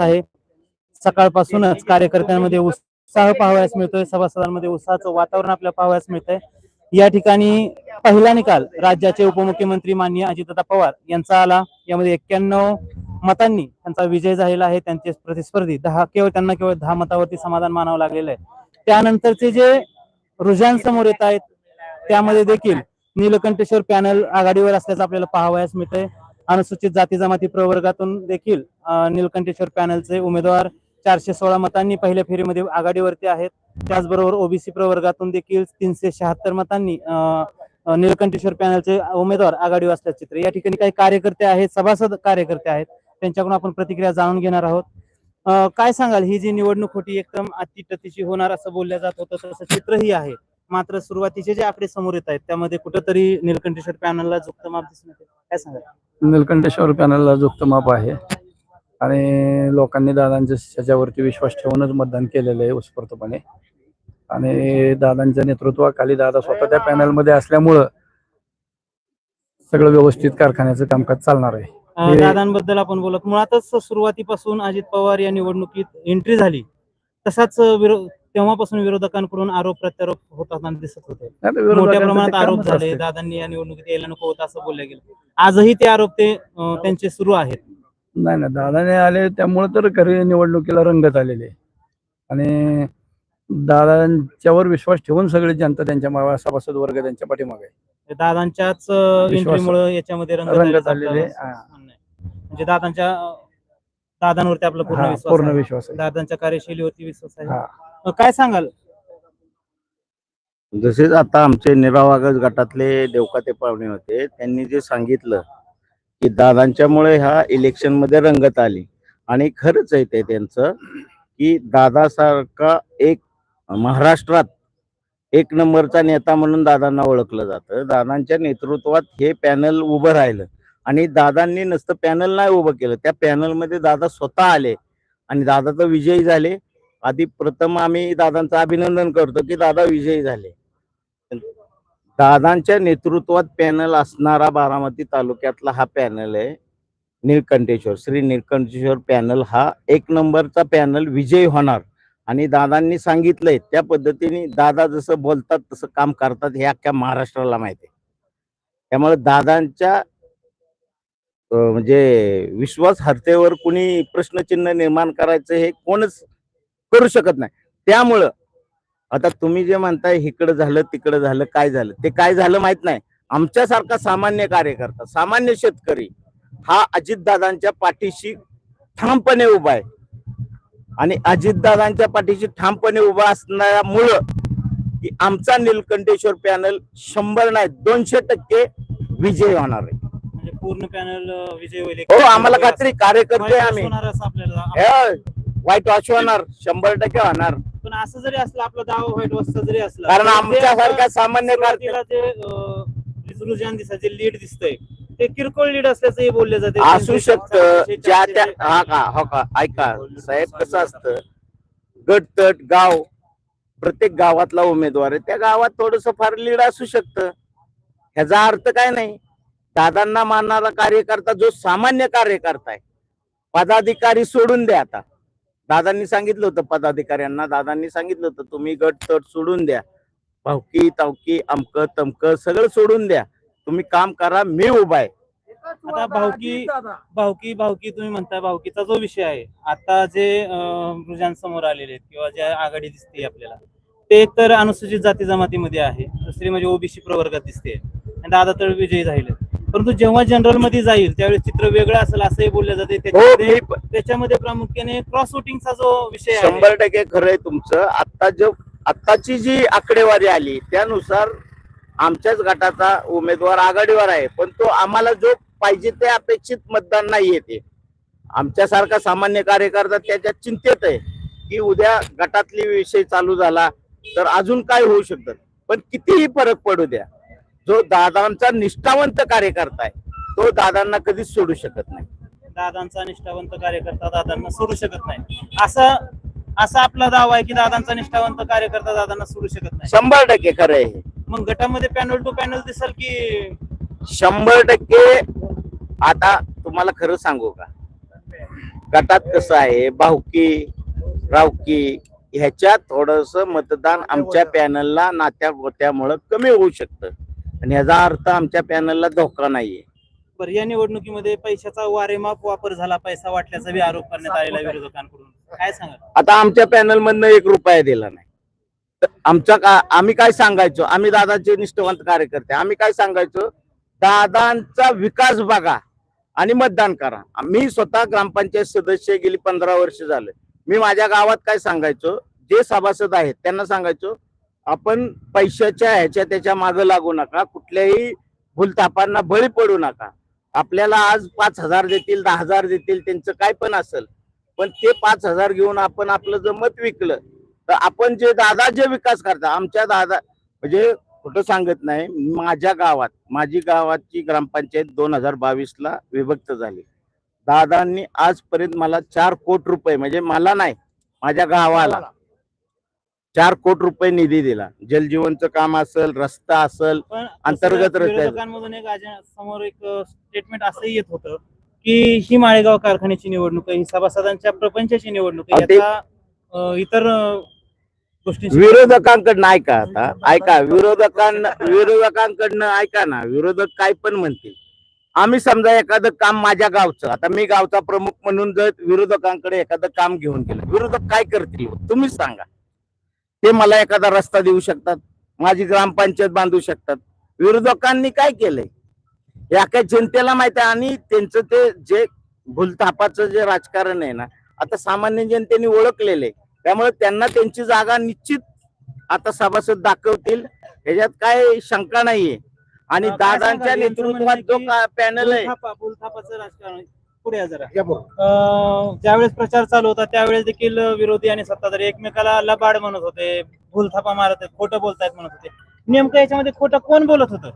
आहे. सकाळपासूनच कार्यकर्त्यांमध्ये उत्साह पाहावयास मिळतोय. सभासदांमध्ये उत्साहाचं वातावरण आपल्याला पाहावयास मिळतंय. या ठिकाणी पहिला निकाल राज्याचे उपमुख्यमंत्री माननीय अजितदादा पवार यांचा आला. यामध्ये एक्क्याण्णव मतांनी त्यांचा विजय झालेला आहे. त्यांचे प्रतिस्पर्धी दहा केवळ त्यांना केवळ दहा मतावरती समाधान मानावं लागलेलं आहे. त्यानंतरचे जे रुझान समोर येत आहेत त्यामध्ये देखील नीलकंठेश्वर पॅनल आघाडीवर असल्याचं आपल्याला पाहावयास मिळतंय. अनुसूचित जाती जमाती प्रवर्गातून देखील निलकंठेश्वर नीलकंठेश्वर पॅनलचे उमेदवार चारशे सोळा मतांनी पहिल्या फेरीमध्ये आघाडीवरती आहेत. त्याचबरोबर ओबीसी प्रवर्गातून देखील तीनशे शहात्तर मतांनी नीलकंठेश्वर पॅनलचे उमेदवार आघाडीवर असल्याचे चित्र. या ठिकाणी काही कार्यकर्ते आहेत सभासद कार्यकर्ते आहेत. त्यांच्याकडून आपण प्रतिक्रिया जाणून घेणार आहोत. काय सांगाल? ही जी निवडणूक होती एकदम अतिटतीची होणार असं बोलल्या जात होतं तसं चित्रही आहे. मात्र सुरुवातीचे जे आकडे समोर येत आहेत त्यामध्ये कुठंतरी नीलकंठेश्वर पॅनलला झुकतं माप दिसून येते काय सांगाल? निलकंठेश्वर पॅनलला जुक्त माप आहे आणि लोकांनी दादांच्या त्याच्यावरती विश्वास ठेवूनच मतदान केलेलं आहे उत्स्फूर्तपणे. आणि दादांच्या नेतृत्वाखाली दादा स्वतः त्या पॅनलमध्ये असल्यामुळं सगळं व्यवस्थित कारखान्याचं कामकाज चालणार आहे. हे- दादांबद्दल आपण बोलत मुळातच सुरुवातीपासून अजित पवार या निवडणुकीत एंट्री झाली. तसाच विरो- तेव्हापासून विरोधकांकडून आरोप प्रत्यारोप होताना दिसत होते आता मोठ्या विरोधकांचं प्रमाणात आरोप कामच झाले असते. दादांनी या निवडणुकीत यायला नको होतं असं बोललं गेलं आजही ते आरोप ते अं, त्यांचे सुरू आहेत नाही ना दादाने आले त्यामुळे तर खरी निवडणुकीला रंगत आलेली आहे आणि दादांच्यावर विश्वास ठेवून सगळी जनता त्यांच्या मागे सभासद वर्ग त्यांच्या पाठीमागे आहे दादांच्याच विश्वास- एंट्रीमुळे याच्यामध्ये रंग रंगत आलेले आपलं हा. म्हणणं आहे. म्हणजे दादांच्या अं, दादांवरती आपला पूर्ण हा, विश्वास पूर्ण आहे. विश्वास आहे दादांच्या कार्यशैलीवरती विश्वास आहे हा. काय सांगाल? जसेच आता आमचे निरावागज गटातले देवकाते पाहुणे होते त्यांनी जे सांगितलं की दादांच्यामुळे ह्या इलेक्शनमध्ये रंगत आली. आणि खरंच आहे ते त्यांचं की दादासारखा एक महाराष्ट्रात एक नंबरचा नेता म्हणून दादांना ओळखलं जातं. दादांच्या नेतृत्वात हे पॅनल उभं राहिलं. आणि दादांनी नसतं पॅनल नाही उभं केलं. त्या पॅनलमध्ये दादा स्वतः आले. आणि दादा तर विजयी झाले. आधी प्रथम आम्ही दादांचं अभिनंदन करतो की दादा विजयी झाले. दादांच्या नेतृत्वात पॅनल असणारा बारामती तालुक्यातला हा पॅनल आहे निळकंठेश्वर. श्री निळकंठेश्वर पॅनल हा एक नंबरचा पॅनल विजयी होणार. आणि दादांनी सांगितलंय त्या पद्धतीने दादा जसं बोलतात तसं काम करतात हे अख्ख्या महाराष्ट्राला माहिती आहे. त्यामुळे दादांच्या म्हणजे विश्वास हरतेवर कुणी प्रश्नचिन्ह निर्माण करायचं हे कोणच करू शकत नाही. त्यामुळं आता तुम्ही जे म्हणताय इकडं झालं तिकडं झालं काय झालं? ते काय झालं माहीत नाही. आमच्यासारखा सामान्य कार्यकर्ता सामान्य शेतकरी हा अजितदादांच्या पाठीशी ठामपणे उभा आहे. आणि अजितदादांच्या पाठीशी ठामपणे उभा असण्यामुळं की आमचा निलकंठेश्वर पॅनल शंभर नाही दोनशे टक्के विजय होणार आहे. म्हणजे पूर्ण पॅनल विजय होईल. हो आम्हाला खात्री कार्यकर्ते आम्ही. वाईट वॉश होणार शंभर टक्के होणार. पण असं जरी असलं आपला दावा व्हाईट वाजता जरी असला कारण आमच्यासारख्या सामान्य जे रुझान दिसायचे लीड दिसतंय ते किरकोळ लीड असल्याचंही बोलले जाते. असू शकतं. ज्या त्या हा का हो का? ऐका. साहेब कसं असतं? गट तट गाव प्रत्येक गावातला उमेदवार आहे. त्या गावात थोडस फार लीड असू शकतं. ह्याचा अर्थ काय नाही? दादांना मानणारा कार्यकर्ता जो सामान्य कार्यकर्ता आहे पदाधिकारी सोडून द्या आता. दादांनी सांगितलं होतं पदाधिकाऱ्यांना दादांनी सांगितलं होतं तुम्ही गट तट सोडून द्या. भावकी तावकी अमक तमक सगळं सोडून द्या. तुम्ही काम करा मी उभा आहे. आता भावकी भावकी भावकी तुम्ही म्हणताय भावकीचा जो विषय आहे आता जे अं, समोर आलेले आहेत किंवा जे आघाडी दिसते आपल्याला ते तर अनुसूचित जाती जमातीमध्ये आहे. दुसरी म्हणजे ओबीसी प्रवर्गात दिसते. आणि दादा तर विजयी झाले परंतु जेव्हा जनरलमध्ये जाईल त्यावेळेस चित्र वेगळं असेल असंही बोललं जाते. हो त्याच्यामध्ये मी प- त्याच्यामध्ये प्रामुख्याने क्रॉस वोटिंगचा जो विषय आहे शंभर टक्के खरं आहे तुमचं. आता जो आत्ताची जी आकडेवारी आली त्यानुसार आमच्याच गटाचा उमेदवार आघाडीवर आहे. पण तो आम्हाला जो पाहिजे ते अपेक्षित मतदान नाही येते आमच्यासारखा सामान्य कार्यकर्ता त्याच्या चिंतेत आहे की उद्या गटातली विषय चालू झाला तर अजून काय होऊ शकतं? पण कितीही फरक पडू द्या. जो दादांचा निष्ठावंत कार्यकर्ता आहे तो दादांना कधीच सोडू शकत नाही. दादांचा निष्ठावंत कार्यकर्ता दादांना सोडू शकत नाही. असं असा आपला दावा आहे की दादांचा निष्ठावंत कार्यकर्ता दादांना सोडू शकत नाही. शंभर टक्के खरं आहे. मग गटामध्ये पॅनल टू पॅनल दिसल की शंभर टक्के आता तुम्हाला खरं सांगू का? गटात कसं आहे भावकी रावकी ह्याच्यात थोडस मतदान आमच्या पॅनलला नात्या गोत्यामुळं कमी होऊ शकतं. आणि ह्याचा अर्थ आमच्या पॅनलला धोका नाहीये. बरं या निवडणुकीमध्ये पैशाचा वारेमाप वापर झाला पैसा वाटल्याचा बी आरोप करण्यात आलेला आहे विरोधकांकडून. काय सांगा आता आमच्या पॅनल मधनं एक रुपया दिला नाही. तर आमचा का आम्ही काय सांगायचो? आम्ही दादाचे निष्ठावंत कार्यकर्ते आम्ही काय सांगायचो? दादांचा विकास बघा आणि मतदान करा. मी स्वतः ग्रामपंचायत सदस्य गेली पंधरा वर्ष झाले. मी माझ्या गावात काय सांगायचो? जे सभासद आहेत त्यांना सांगायचो आपण पैशाच्या ह्याच्या त्याच्या मागं लागू नका. कुठल्याही भूलतापांना बळी पडू नका. आपल्याला आज पाच हजार देतील दहा हजार देतील त्यांचं काय पण असेल. पण ते पाच हजार घेऊन आपण आपलं जर मत विकलं तर आपण जे दादा जे विकास करता आमच्या दादा म्हणजे कुठं सांगत नाही माझ्या गावात माझी गावाची ग्रामपंचायत दोन हजार बावीस ला विभक्त झाली. दादांनी आजपर्यंत मला चार कोटी रुपये म्हणजे मला नाही माझ्या गावाला चार कोटी रुपये निधी दिला. जलजीवनचं काम असेल रस्ता असेल अंतर्गत. विरोधकांमधून एक आज- समोर एक स्टेटमेंट असं येत होतं की ही माळेगाव कारखान्याची निवडणूक आहे ही सभासदांच्या प्रपंचाची निवडणूक आहे याचा इतर अं, गोष्टींशी विरोधकांकडनं ऐका आता. ऐका विरोधकांना विरोधकांकडनं ऐका ना. विरोधक काय पण म्हणतील. आम्ही समजा एखादं काम माझ्या गावचं आता मी गावचा प्रमुख म्हणून जर विरोधकांकडे एखादं काम घेऊन गेलं विरोधक काय करतील? तुम्हीच सांगा. ते मला एखादा रस्ता देऊ शकतात माझी ग्रामपंचायत बांधू शकतात. विरोधकांनी काय केलंय? या काय जनतेला माहिती आहे? आणि त्यांचं ते जे भूलथापाचं जे राजकारण आहे ना आता सामान्य जनतेने ओळखलेलं आहे. त्यामुळे त्यांना त्यांची जागा निश्चित आता सभासद दाखवतील. ह्याच्यात काय शंका नाहीये. आणि दादांच्या नेतृत्वात जो पॅनल आहे. पुढे या जरा. अं, ज्यावेळेस प्रचार चालू होता त्यावेळेस देखील विरोधी आणि सत्ताधारी एकमेकाला लबाड म्हणत होते भूलथापा मारत आहेत खोटं बोलतायत म्हणत होते. नेमकं याच्यामध्ये खोटं कोण बोलत होतं?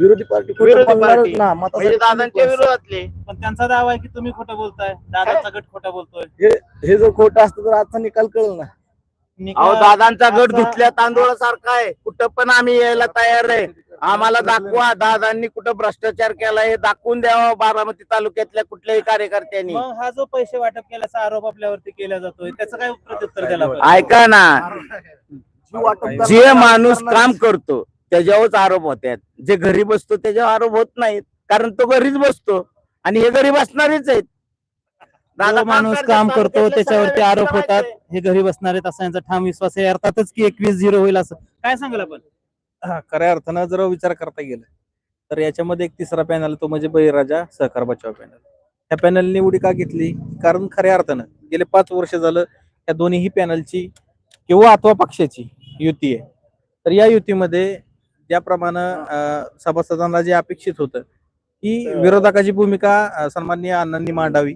विरोधी पार्टी खोटं विरोधी बोलणारच पार्टी. ना म्हणजे मतासाठी दादांच्या विरोधातले. पण त्यांचा दावा आहे की तुम्ही खोटं बोलताय दादाचा गट खोटं बोलतोय. हे जर खोटं असतं तर आजचा निकाल कळल ना. अहो दादांचा गट धुतल्या तांदूळासारखा आहे. कुठं पण आम्ही यायला तयार आहे. आम्हाला दाखवा दादांनी कुठं भ्रष्टाचार केला हे दाखवून द्यावा बारामती तालुक्यातल्या कुठल्याही कार्यकर्त्यांनी. मग हा जो पैसे वाटप केल्याचा आरोप आपल्यावरती केला जातोय त्याचं काय प्रत्युत्तर द्यायला पाहिजे? ऐका ना. जी वाटप जे करणारे माणूस काम करतो त्याच्यावरच आरोप होतात जे घरी बसतो त्याच्यावर आरोप होत नाहीत. कारण तो घरीच बसतो आणि हे घरी बसणारेच आहेत. जो माणूस काम करतो त्याच्यावरती आरोप होतात. हे घरी बसणार आहेत असा यांचा ठाम विश्वास आहे. अर्थातच की एकवीस झिरो होईल असं. काय सांगाल आपण? हा खऱ्या अर्थानं जर विचार करता गेलं तर याच्यामध्ये एक तिसरा पॅनल तो म्हणजे बळीराजा सहकार बचाव पॅनल ह्या पॅनलने उडी का घेतली कारण खऱ्या अर्थानं गेले पाच वर्ष झालं या दोन्हीही पॅनलची किंवा अथवा पक्षाची युती आहे. तर या युतीमध्ये ज्याप्रमाणे सभासदांना जे अपेक्षित होतं की विरोधकाची भूमिका सन्माननीय अण्णांनी मांडावी.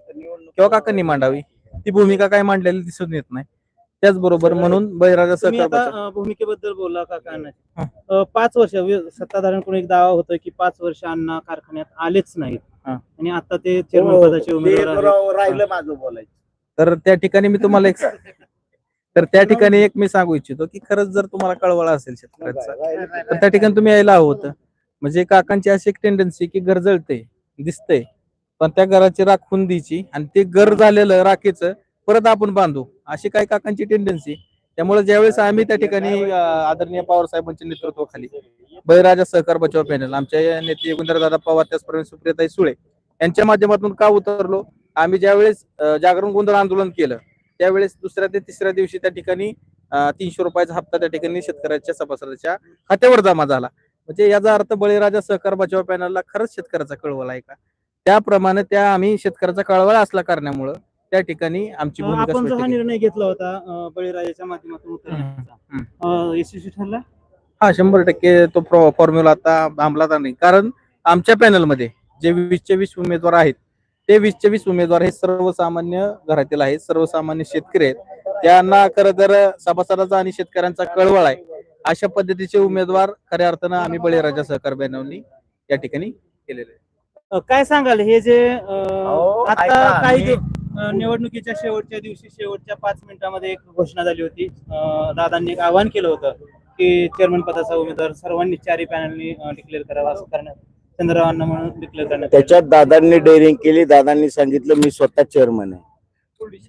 किंवा काकांनी मांडावी. ती भूमिका काय मांडलेली दिसून येत नाही. त्याचबरोबर म्हणून बळीराजा तुम्ही सहकार आता बचाव. अं, भूमिकेबद्दल बोलला का हा. अण्णा पाच वर्ष वि- सत्ताधाऱ्यांकडून एक दावा होतोय की पाच वर्ष अण्णा कारखान्यात आलेच नाहीत. हा. आणि आता ते चेअरमन पदाचे ते उमेदवार आहेत. राहिलं माझं बोलायचं. तर त्या ठिकाणी मी तुम्हाला एक तर त्या ठिकाणी एक मी सांगू इच्छितो की खरंच जर तुम्हाला कळवळा असेल शेतकऱ्यांचा तर त्या ठिकाणी तुम्ही यायला हवं होतं. म्हणजे काकांची अशी एक टेंडन्सी की घर जळते दिसतंय. पण त्या घराची राखून द्यायची आणि ते घर झालेलं राखेचं परत आपण बांधू. अशी काही काकांची टेंडन्सी त्यामुळे ज्यावेळेस आम्ही त्या ठिकाणी आदरणीय पवार साहेबांच्या नेतृत्वाखाली बळीराजा सहकार बचाव पॅनल आमच्या नेते दादा पवार त्याचप्रमाणे सुप्रियाताई सुळे यांच्या माध्यमातून का उतरलो? आम्ही ज्यावेळेस जागरण गोंधळ आंदोलन केलं त्यावेळेस दुसऱ्या ते तिसऱ्या दिवशी त्या ठिकाणी तीनशे रुपयाचा हप्ता त्या ठिकाणी शेतकऱ्याच्या सभासदाच्या खात्यावर जमा झाला. म्हणजे याचा अर्थ बळीराजा सहकार बचाव पॅनलला खरंच शेतकऱ्याचा कळवला आहे का? त्याप्रमाणे त्या आम्ही शेतकऱ्याचा कळवळा असला कारणामुळं त्या ठिकाणी आमची भूमिका आपण जो स्पष्ट हा केली. निर्णय घेतला होता अं, बळीराजाच्या माध्यमातून उतरण्याचा यशस्वी ठरला? हा शंभर टक्के तो फॉर्म्युला आता अंमलात आणणे कारण आमच्या पॅनलमध्ये जे वीसचे वीस उमेदवार आहेत ते वीसचे वीस उमेदवार हे सर्वसामान्य घरातील आहेत सर्वसामान्य शेतकरी आहेत. त्यांना खरं तर सभासदाचा आणि शेतकऱ्यांचा कळवळ आहे. अशा पद्धतीचे उमेदवार खऱ्या अर्थानं आम्ही बळीराजा सहकार बॅनवनी या ठिकाणी केलेले आहेत. काय सांगाल? हे जे अहो, आता ऐका, काही मी- दिव- अं, निवडणुकीच्या शेवटच्या दिवशी शेवटच्या पाच मिनिटांमध्ये एक घोषणा झाली होती. अं, दादांनी एक आवाहन केलं होतं की चेअरमन पदाचा उमेदवार सर्वांनी चारही पॅनलनी डिक्लेअर करावा असं करण्यात चंद्ररावांना म्हणून डिक्लेअर करण्यात आलं. त्याच्यात दादांनी डेअरिंग केली. दादांनी सांगितलं मी स्वतः चेअरमन आहे.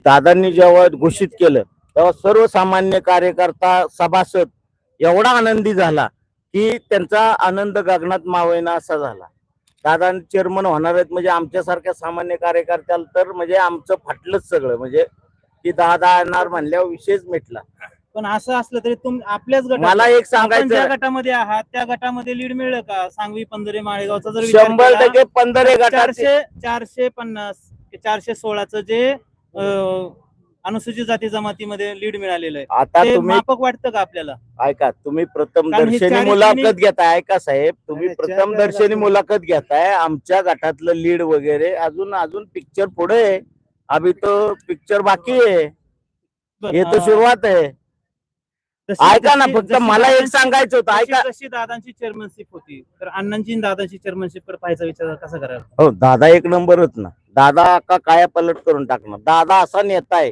दादांनी जेव्हा घोषित केलं तेव्हा सर्वसामान्य कार्यकर्ता सभासद एवढा आनंदी झाला की त्यांचा आनंद गगनात मावेना असा झाला. दादा चेअरमन होणार आहेत म्हणजे आमच्यासारख्या सामान्य कार्यकर्त्याला तर म्हणजे आमचं फाटलंच सगळं. म्हणजे की दादा येणार म्हणल्यावर विषयच मिटला. पण असं असलं तरी तुम आपल्याच गटात मला एक आपण ज्या सांगायचं गटामध्ये आहात त्या गटामध्ये लीड मिळलं का? सांगवी पंधरे माळेगावचा जर विचार शंभर केला, टक्के पंधरा गटाचे. चारशे चारशे पन्नास ते चारशे सोळाचं जे अं, अनुसूचित जाती जमातीमध्ये लीड मिळालेलं आहे. आता ते तुम्ही मापक वाटतं का आपल्याला? ऐका तुम्ही प्रथम कारण हे दर्शनी मुलाखत घेताय ऐका साहेब. तुम्ही प्रथम दर्शनी मुलाखत घेताय आमच्या गटातलं लीड वगैरे. अजून अजून पिक्चर पुढे आहे. अभी तो पिक्चर बाकी आहे. हे तर सुरुवात आहे. ऐका ना जशी- फक्त जशी मला एक दादांची- सांगायचं होतं जशी- ऐका. जशी दादांची चेअरमनशिप होती तर अण्णांची आणि दादांची चेअरमनशिपकडे पाहायचा विचार कसा करायला हो दादा एक नंबरच ना. दादा का काया पलट करून टाकणार? दादा असा नेता आहे.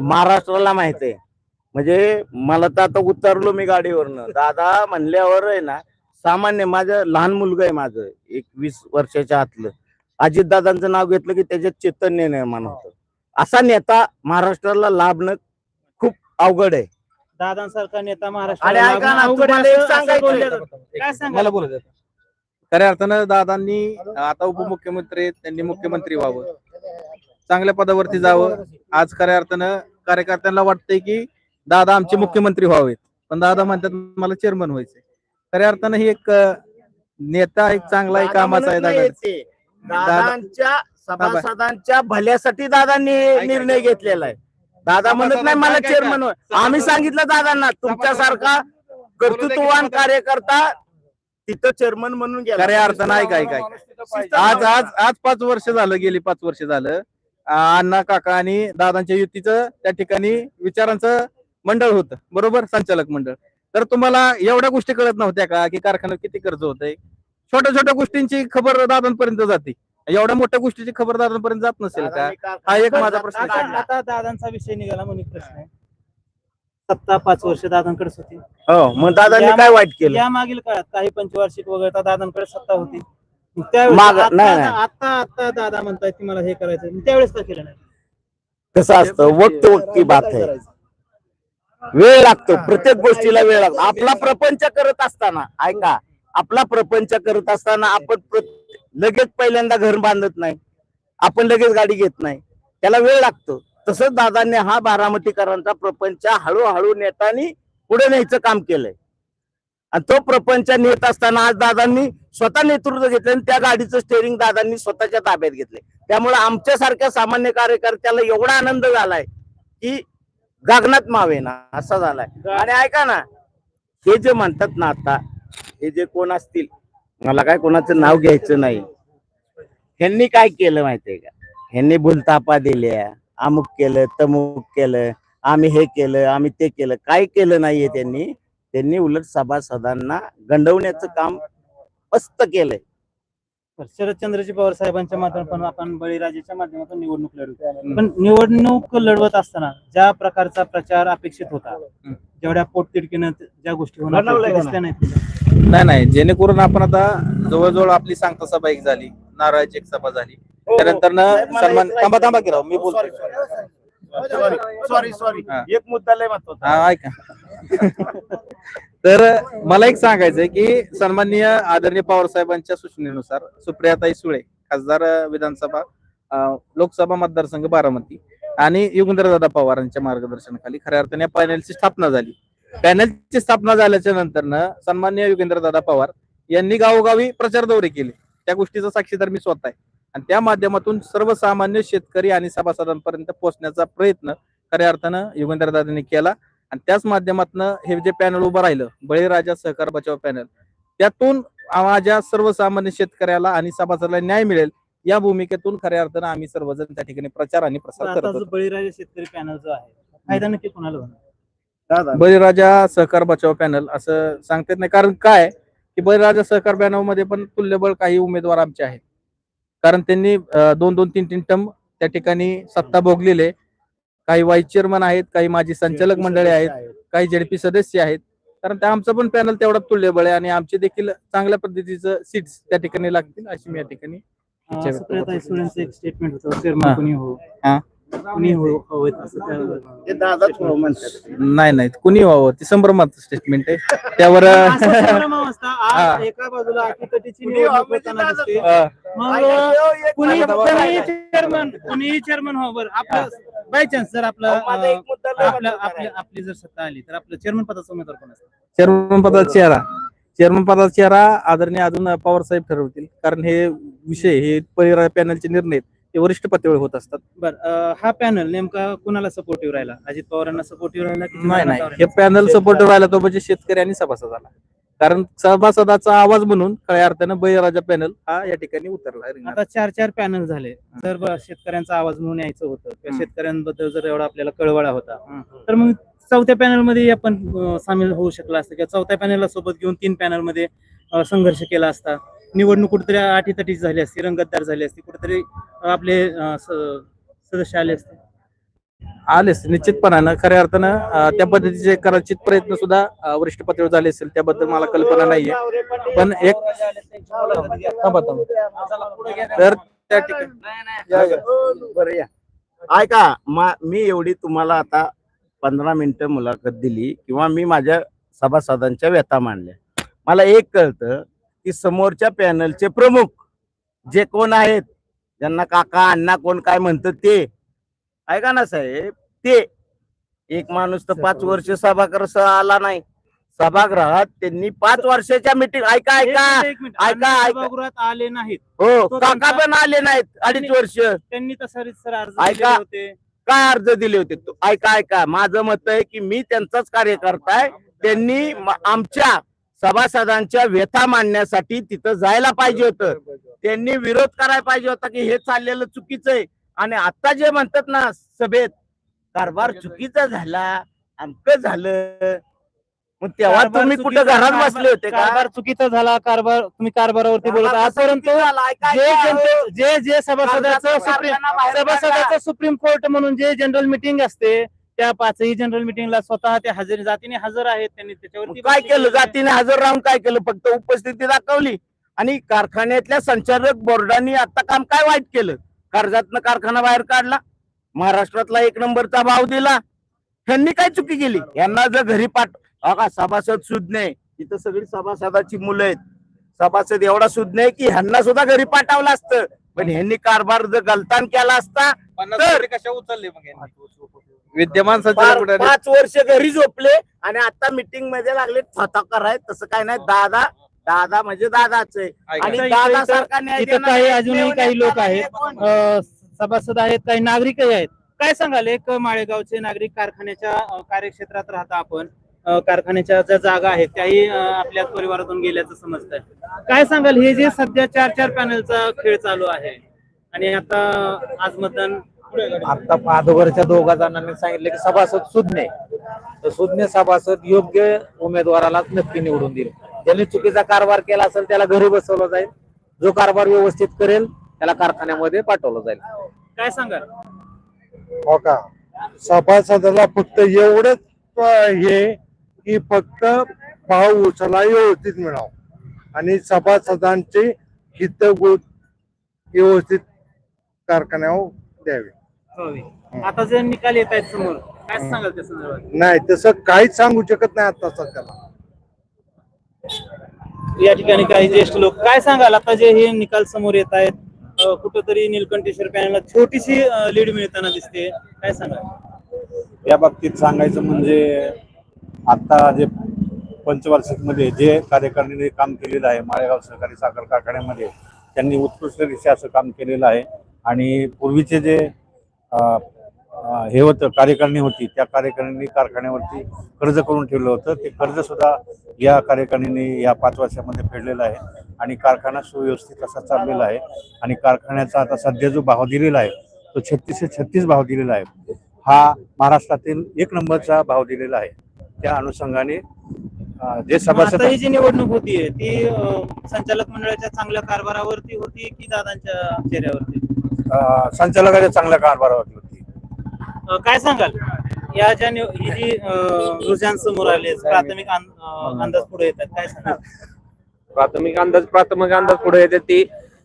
महाराष्ट्राला माहीत आहे. म्हणजे मला तर आता उतरलो मी गाडीवरनं. दादा म्हणल्यावर आहे ना सामान्य माझं लहान मुलगा आहे माझं एक वीस वर्षाच्या आतलं. अजितदादांचं नाव घेतलं की त्याच्यात चैतन्य निर्माण होतं. असा नेता महाराष्ट्राला लाभणं खूप अवघड आहे. दादांसारखा नेता आणि महाराष्ट्राला ऐका ना, लागणं अवघड तुम्हाला आहे एक असं- असं सांगायचं बोललं आहे. जातं. काय सांगाल? मला बोलू देता खऱ्या अर्थानं दादांनी आता उपमुख्यमंत्री आहेत, त्यांनी मुख्यमंत्री व्हावं. चांगल्या पदावरती जावं. आज खऱ्या अर्थानं कार्यकर्त्यांना वाटतंय की दादा आमचे मुख्यमंत्री व्हावेत. पण दादा म्हणतात मला चेअरमन व्हायचंय. खऱ्या अर्थानं ही एक नेता एक चांगला दादा कामाचा आहे दादा नाही. दादांच्या सभासदांच्या भल्यासाठी दादांनी निर्णय घेतलेला आहे. दादा म्हणत नाही मला चेअरमन आम्ही सांगितलं दादांना तुमच्यासारखा कर्तृत्ववान कार्यकर्ता तिथं चेअरमन म्हणून गेला. खऱ्या अर्थानं ऐका ऐका ऐका. आज आज आज पाच वर्ष झालं गेली पाच वर्ष झालं. अण्णा काका आणि दादांच्या युतीचं त्या ठिकाणी विचारांचं मंडळ होतं. बरोबर? संचालक मंडळ. तर तुम्हाला एवढ्या गोष्टी कळत नव्हत्या का? की कारखान्यात किती कर्ज होतंय? छोट्या छोट्या गोष्टींची खबर दादांपर्यंत जाते. एवढ्या मोठ्या गोष्टीची खबर दादांपर्यंत जात नसेल का? हा एक माझा प्रश्न आता दादांचा विषय निघाला म्हणून प्रश्न आहे. सत्ता पाच वर्ष दादांकडेच होती. हो मग दादांनी काय वाईट केलं? या मागील काळात काही पंचवार्षिक वगळता दादांकडे सत्ता होती. त्यावेळेस माग- आता- नाही, नाही. आता आता दादा म्हणतायत की मला हे करायचं त्यावेळेस का केलं नाही? कसं असतं वक्त वक्ती बात आहे. वेळ लागतो प्रत्येक गोष्टीला वेळ लागतो. आपला प्रपंच करत असताना ऐका आपला प्रपंच करत असताना आपण लगेच पहिल्यांदा घर बांधत नाही. आपण लगेच गाडी घेत नाही. त्याला वेळ लागतो. तसंच दादांनी हा बारामतीकरांचा प्रपंच हळूहळू नेतानी पुढे न्यायचं काम केलंय. आणि तो प्रपंच नेत असताना आज दादांनी स्वतः नेतृत्व घेतलं आणि त्या गाडीचं स्टेअरिंग दादांनी स्वतःच्या ताब्यात घेतले. त्यामुळे आमच्यासारख्या सामान्य कार्यकर्त्याला एवढा आनंद झालाय की गगनात मावेना असा झालाय. आणि ऐका ना हे जे म्हणतात ना आता हे जे कोण असतील मला काय कोणाचं नाव घ्यायचं नाही. ह्यांनी काय केलं माहितीये का? ह्यांनी भुलतापा दिल्या अमुक केलं तमुक केलं आम्ही हे केलं आम्ही ते केलं. काय केलं नाहीये त्यांनी? त्यांनी उलट सभासदांना गंडवण्याचं काम मस्त केलंय. तर शरदचंद्रजी पवार साहेबांच्या माध्यमातून आपण बळीराजेच्या माध्यमातून निवडणूक लढवतो पण निवडणूक लढवत असताना ज्या प्रकारचा प्रचार अपेक्षित होता जेवढ्या पोटतिडकीनं ज्या गोष्टी होणार दिसल्या नाही नाही जेणेकरून आपण आता जवळजवळ आपली सांगता सभा एक झाली नारळाची एक सभा झाली. त्यानंतर सन्मान थांबा थांबा की राव मी बोलतो सॉरी सॉरी हा. एक मुद्दा लय महत्त्वाचा हा ऐका. तर मला एक सांगायचंय की सन्माननीय आदरणीय पवार साहेबांच्या सूचनेनुसार सुप्रियाताई सुळे खासदार विधानसभा लोकसभा मतदारसंघ बारामती आणि युगेंद्रदादा पवारांच्या मार्गदर्शनाखाली खऱ्या अर्थाने या पॅनेलची स्थापना झाली. पॅनेलची स्थापना झाल्याच्यानंतर सन्मान्य युगेंद्रदादा पवार यांनी गावोगावी प्रचार दौरे केले. त्या गोष्टीचा साक्षीदार मी स्वतः आहे. आणि त्या माध्यमातून सर्वसामान्य शेतकरी आणि सभासदांपर्यंत पोहोचण्याचा प्रयत्न खऱ्या अर्थानं युगेंद्रदादांनी केला. आणि त्याच माध्यमातून हे जे पॅनल उभं राहिलं बळीराजा सहकार बचाव पॅनल त्यातून माझ्या सर्वसामान्य शेतकऱ्याला आणि सभासदाला न्याय मिळेल या भूमिकेतून खऱ्या अर्थानं आम्ही सर्वजण त्या ठिकाणी प्रचार आणि प्रसार करत बळीराजे शेतकरी पॅनल जो आहे फायदा नक्की कोणाला होणार? बळीराजा सहकार बचाव पॅनल असं सांगता येत नाही. कारण काय? की बळीराजा सहकार पॅनलमध्ये पण तुल्यबळ काही उमेदवार आमचे आहेत. कारण त्यांनी दोन दोन तीन तीन टर्म त्या ठिकाणी सत्ता भोगलेले काही वाईस चेअरमन आहेत काही माजी संचालक मंडळी आहेत काही जेडपी सदस्य आहेत कारण त्या आमचं पण पॅनल तेवढा तुल्यबळ आहे आणि आमचे देखील चांगल्या पद्धतीचं सीट्स त्या ठिकाणी लागतील अशी मी या ठिकाणी एक स्टेटमेंट होतं हा. चेअरमन कुणी हो हा. कुणी हो हवेत असं त्या- ते दादाच हो म्हणतात. नाही नाही कुणी व्हावं ती संभ्रमाचं स्टेटमेंट आहे. त्यावर असं संभ्रम अवस्था. आज हा. एका बाजूला अटीतटीची कुणी निवडणूक हवेत होताना दादा दिसते. अं, मग कुणी आता बघा. कुणीही चेअरमन कुणीही चेअरमन हो? बरं आपलं बाय चान्स जर आपलं अं, आपलं जर सत्ता आली तर आपलं चेअरमन पदाचा उमेदवार कोण असेल चेअरमन पदाचा चेहरा. चेअरमन पदाचा चेहरा आदरणीय अजून पवार साहेब ठरवतील. कारण हे विषय हे परिवार पॅनलचे निर्णय आहेत, ते वरिष्ठ पातळीवर होत असतात. बर हा पॅनल नेमका कुणाला सपोर्टिव्ह राहिला? अजित पवारांना सपोर्टिव्ह राहिला की नाही नाही? हे पॅनल सपोर्ट राहिला तो म्हणजे शेतकरी आणि सभासदाला कारण सभासदाचा आवाज म्हणून खऱ्या अर्थानं बळीराजा पॅनल हा या ठिकाणी उतरला. रिंगणात. आता चार चार पॅनल झाले. जर ब- शेतकऱ्यांचा आवाज म्हणून यायचं होतं. किंवा हम्म. शेतकऱ्यांबद्दल जर एवढा आपल्याला कळवळा होता. हम्म. तर मग चौथ्या पॅनलमध्ये आपण अं, सामील होऊ शकला असतं. किंवा चौथ्या पॅनलला सोबत घेऊन तीन पॅनलमध्ये अं, संघर्ष केला असता. निवडणूक कुठेतरी अटीतटीच झाली असती रंगतदार झाली असती कुठेतरी आपले सदस्य आले असते. आलेच निश्चितपणानं. खऱ्या अर्थानं त्या पद्धतीचे कदाचित प्रयत्न सुद्धा वरिष्ठ पातळीवर झाले असेल त्याबद्दल मला कल्पना नाहीये. पण एक. तर त्या ठिकाणी ऐका मा- मी एवढी तुम्हाला आता पंधरा मिनिटं मुलाखत दिली किंवा मी माझ्या सभासदांच्या व्यथा मांडल्या. मला एक कळतं की समोरच्या पॅनलचे प्रमुख जे कोण आहेत ज्यांना काका अण्णा कोण काय म्हणतं ते. ऐका ना साहेब ते. एक माणूस तर पाच वर्ष सभागृह आला नाही. सभागृहात त्यांनी पाच वर्षाच्या मिटिंग ऐका ऐका. ऐका. सभागृहात आले नाहीत. हो काका पण आले नाहीत अडीच वर्ष. त्यांनी तसा सर अर्ज ऐका. काय अर्ज दिले होते? तो- ऐका ऐका. माझं मत आहे की मी त्यांचाच कार्यकर्ता आहे. त्यांनी आमच्या सभासदांच्या व्यथा मांडण्यासाठी तिथं जायला पाहिजे होतं. त्यांनी विरोध करायला पाहिजे होता की हे चाललेलं चुकीचं आहे. आणि आता जे म्हणतात ना सभेत कारभार चुकीचा झाला अमक झालं. मग तेव्हा तुम्ही कुठं घरात बसले होते कारभार चुकीचा झाला कारभार तुम्ही कारभारावरती बोलत आजपर्यंत जे जे सभासदाचं सुप्रीम सभासदाचं. सुप्रीम कोर्ट म्हणून जे जनरल मिटिंग असते त्या पाचही जनरल मिटिंगला स्वतः ते हजेरी जातीने हजर आहेत. त्यांनी त्याच्यावरती काय केलं. जातीने हजर राहून काय केलं? फक्त उपस्थिती दाखवली. आणि कारखान्यातल्या संचालक बोर्डाने आता काम काय वाईट केलं? कर्जातनं कारखाना बाहेर काढला. महाराष्ट्रातला एक नंबरचा भाव दिला. त्यांनी काय चुकी केली? यांना जर घरी पाठ का? सभासद सुज्ञ इथं सगळी सभासदाची मुलं आहेत. सभासद एवढा सुज्ञ आहे की ह्यांना सुद्धा घरी पाठवलं असतं. पण ह्यांनी कारभार जर गलतान केला असता तर- कशा उचलले मग यांनी? विद्यमान संचालक मंडळाने- पाच वर्ष घरी झोपले आणि आता मिटिंगमध्ये लागले स्वतः कराय तसं काय नाही. दादा दादा म्हणजे दादाच आहे. आणि इथं- दादा इथं- सारखा न्याय इथं देणारा काही अजूनही काही लोक आहेत. हे कोण? अं, सभासद आहेत काही नागरिकही आहेत. काय सांगाल? एक माळेगावचे नागरिक कारखान्याच्या अं, कार्यक्षेत्रात राहता आपण. अं, कारखान्याच्या ज्या जागा आहेत त्याही अं, आपल्याच परिवारातून गेल्याचं समजतंय. काय सांगाल? हे जे सध्या चार चार पॅनलचा खेळ चालू आहे आणि आता आज मतदान आता पादवरच्या दोघा जणांनी सांगितले की सभासद सुज्ञ आहे. तर सुज्ञ सभासद योग्य उमेदवाराला नक्की निवडून देईल. ज्यांनी चुकीचा कारभार केला असेल त्याला घरी बसवलं जाईल. जो कारभार व्यवस्थित करेल त्याला कारखान्यामध्ये पाठवलं जाईल. काय सांगाल? हो का? सभासदाला फक्त एवढंच हे की फक्त भाव उचला व्यवस्थित मिळावं. आणि सभासदांचे हित व्यवस्थित कारखान्यावर द्यावे. आता जे निकाल येत आहेत समोर काय सांगाल त्या संदर्भात? नाही तसं काहीच सांगू शकत नाही आता सध्याला या ठिकाणी काही ज्येष्ठ लोक काय सांगाल? आता जे हे निकाल समोर येत आहेत अं, कुठंतरी निलकंठेश्वर पॅनलला छोटीशी लीड मिळताना दिसते. काय सांगाल? या बाबतीत सांगायचं म्हणजे आता जे पंचवार्षिकमध्ये जे कार्यकारिणीने काम केलेलं आहे माळेगाव सहकारी साखर कारखान्यामध्ये त्यांनी उत्कृष्टरित्या असं काम केलेलं आहे. आणि पूर्वीचे जे हे होतं कार्यकारिणी होती. त्या कार्यकारिणी कारखान्यावरती कर्ज करून ठेवलं होतं. ते कर्ज सुद्धा या कार्यकारिणीने या पाच वर्षामध्ये फेडलेलं आहे आणि कारखाना सुव्यवस्थित असा चाललेला आहे आणि कारखान्याचा आता सध्या जो भाव दिलेला आहे तो छत्तीसशे छत्तीस भाव दिलेला आहे. हा महाराष्ट्रातील एक नंबरचा भाव दिलेला आहे. त्या अनुषंगाने जे सभासद ही जी निवडणूक होतीये ती संचालक मंडळाच्या चांगल्या कारभारावरती होती की दादांच्या चेहऱ्यावरती? संचालकाच्या चांगल्या कारभारावरती होती. काय सांगाल? या ज्या ही जी अं, रुझान समोर आले प्राथमिक अंदाज पुढे येतात काय सांगा प्राथमिक अंदाज प्राथमिक अंदाज पुढे येते ती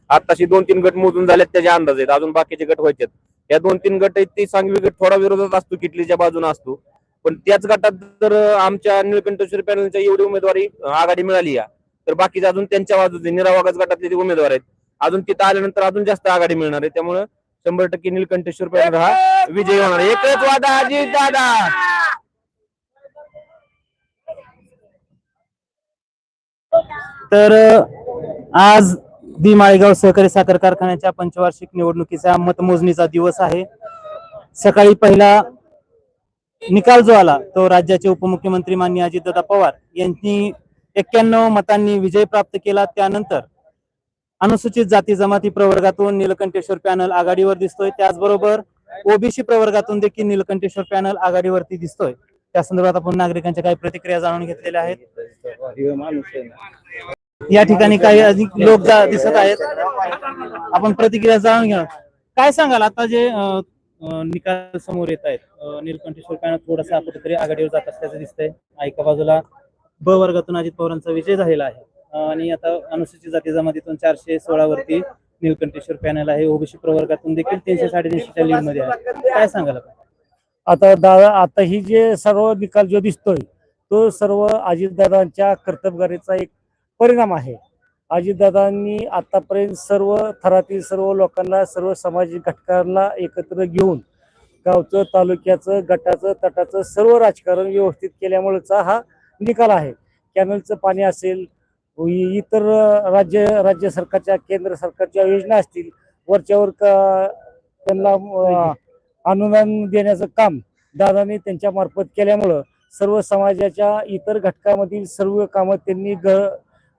आताशी दोन तीन गट मोजून झालेत त्याचे अंदाज आहेत. अजून बाकीचे गट व्हायचे या दोन तीन गट आहेत ती सांगवी गट थोडा विरोधात असतो किटलीच्या बाजूने असतो. पण त्याच गटात जर आमच्या निळकंठेश्वरी पॅनलच्या एवढी उमेदवारी आघाडी मिळाली या तर बाकीचे अजून त्यांच्या बाजूचे निरावागज गटातले उमेदवार आहेत अजून तिथं आल्यानंतर अजून जास्त आघाडी मिळणार आहे. त्यामुळे शंभर टक्के निलकंठेश्वर पॅनल हा विजयी होणार आहे. एकच वादा अजित दादा. तर आज दी माळेगाव सहकारी साखर कारखान्याच्या पंचवार्षिक निवडणुकीचा मतमोजणीचा दिवस आहे. सकाळी पहिला निकाल जो आला तो राज्याचे उपमुख्यमंत्री माननीय अजितदादा पवार यांनी एक्क्याण्णव मतांनी विजय प्राप्त केला. त्यानंतर अनुसूचित जाती जमाती प्रवर्गातून नीलकंठेश्वर पॅनल आघाडीवर दिसतोय. त्याचबरोबर ओबीसी प्रवर्गातून देखील नीलकंठेश्वर पॅनल आघाडीवरती दिसतोय. त्या संदर्भात आपण नागरिकांच्या काही प्रतिक्रिया जाणून घेतलेल्या आहेत. या ठिकाणी काही अधिक लोक दिसत आहेत. आपण प्रतिक्रिया जाणून घेणार काय सांगाल? आता जे निकाल समोर येत आहेत नीलकंठेश्वर पॅनल थोडासा कुठेतरी आघाडीवर जात असल्याचं दिसतंय. एका बाजूला ब वर्गातून अजित पवारांचा विजय झालेला आहे. आणि आता अनुसूचित जाती जमातीतून चारशे सोळा वरती निलकंठेश्वर पॅनल आहे. ओबीसी प्रवर्गातून देखील तीनशे साडेतीनशेच्या लीडमध्ये आहे. काय सांगाल आपण? आता दादा आता ही जे सर्व निकाल जो दिसतोय तो सर्व अजितदादांच्या कर्तबगारीचा एक परिणाम आहे. अजितदादांनी आतापर्यंत सर्व थरातील सर्व लोकांना सर्व सामाजिक घटकांना एकत्र घेऊन गावचं तालुक्याचं गटाचं तटाचं सर्व राजकारण व्यवस्थित केल्यामुळेचा हा निकाल आहे. कॅनलचं पाणी असेल इतर राज्य राज्य सरकारच्या केंद्र सरकारच्या योजना असतील वरच्यावर का त्यांना अनुदान देण्याचं काम दादांनी त्यांच्या मार्फत केल्यामुळं सर्व समाजाच्या इतर घटकामधील सर्व कामं त्यांनी घ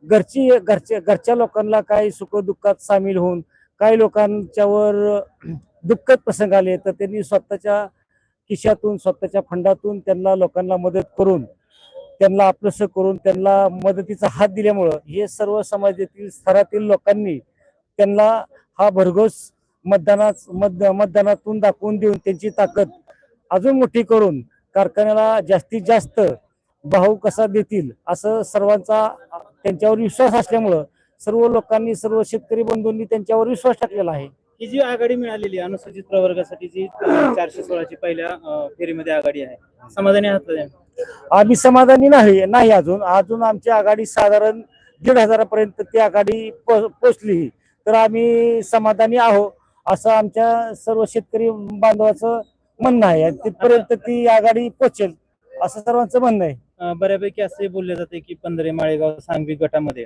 घरची घरच्या घरच्या लोकांना काही सुखदुःखात सामील होऊन काही लोकांच्यावर दुःखद प्रसंग आले तर त्यांनी स्वतःच्या खिशातून स्वतःच्या फंडातून त्यांना लोकांना मदत करून त्यांना आपलंसं करून त्यांना मदतीचा हात दिल्यामुळं हे सर्व समाजातील स्तरातील लोकांनी त्यांना हा भरघोस मतदाना मत मतदानातून दाखवून देऊन त्यांची ताकद अजून मोठी करून कारखान्याला जास्तीत जास्त भाव कसा देतील असं सर्वांचा त्यांच्यावर विश्वास असल्यामुळं सर्व लोकांनी सर्व शेतकरी बंधूंनी त्यांच्यावर विश्वास टाकलेला आहे. ही जी आघाडी मिळालेली अनुसूचित प्रवर्गासाठी जी चारशे सोळाची पहिल्या फेरीमध्ये आघाडी आहे समाधानी हातला आम्ही समाधानी नाही नाही अजून. अजून आमची आघाडी साधारण दीड हजारापर्यंत ती आघाडी पोचली. तर आम्ही समाधानी आहो असं आमच्या सर्व शेतकरी बांधवाचं म्हणणं आहे. तिथपर्यंत ती आघाडी पोचेल असं सर्वांचं म्हणणं आहे. बऱ्यापैकी असे बोलले जाते की पंधरे माळेगाव सांगवी गटामध्ये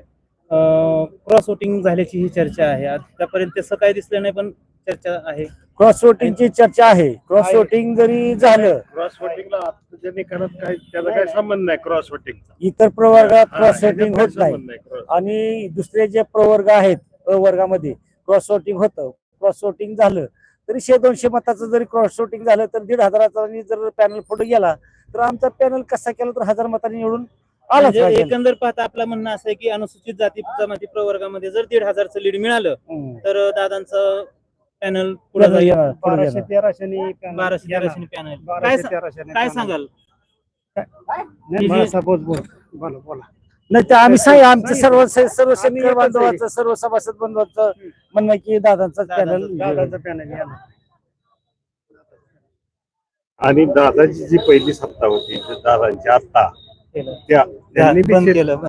क्रॉस वोटिंग झाल्याची ही चर्चा आहे. आतापर्यंत तसं काही दिसलं नाही पण चर्चा आहे. क्रॉस वोटिंगची चर्चा आहे. क्रॉस वोटिंग जरी झालं क्रॉस वोटिंगला निकालात काय त्याचा काय संबंध नाही क्रॉस वोटिंगचा इतर प्रवर्गात क्रॉस हा, वोटिंग होत काय नाही. आणि दुसरे जे प्रवर्ग आहेत अ वर्गामध्ये क्रॉस वोटिंग होतं. क्रॉस वोटिंग झालं तरी शे दोनशे मताचं जरी क्रॉस वोटिंग झालं तर दीड हजाराचा जर पॅनल पुढे गेला तर आमचा पॅनल कसा केला तर हजार मतांनी निवडून आलाच म्हणजे पाहिजे. एकंदर पाहता आपलं म्हणणं असं आहे की अनुसूचित जाती जमाती प्रवर्गामध्ये जर दीड हजारचं लीड मिळालं हम्म. तर दादांचं पॅनल पुढे पुढे जाईल पुढे बाराशे. तेराशे panel बाराशे येणार. तेराशे पॅनल काय बाराशे सा- तेराशे काय panel. सांगाल नाही, मला जी- suppose बोल. बोला बोला नाही ते आम्ही सांग आमचं सर्व सर्व शेतकरी बांधवाचं सर्व सभासद बांधवाचं म्हणणं आहे की दादांचा पॅनल दादाचं येणार. आणि दादाची जी पहिली सत्ता होती दादांची आता त्या त्यांनी बी बंद शेत- केलं.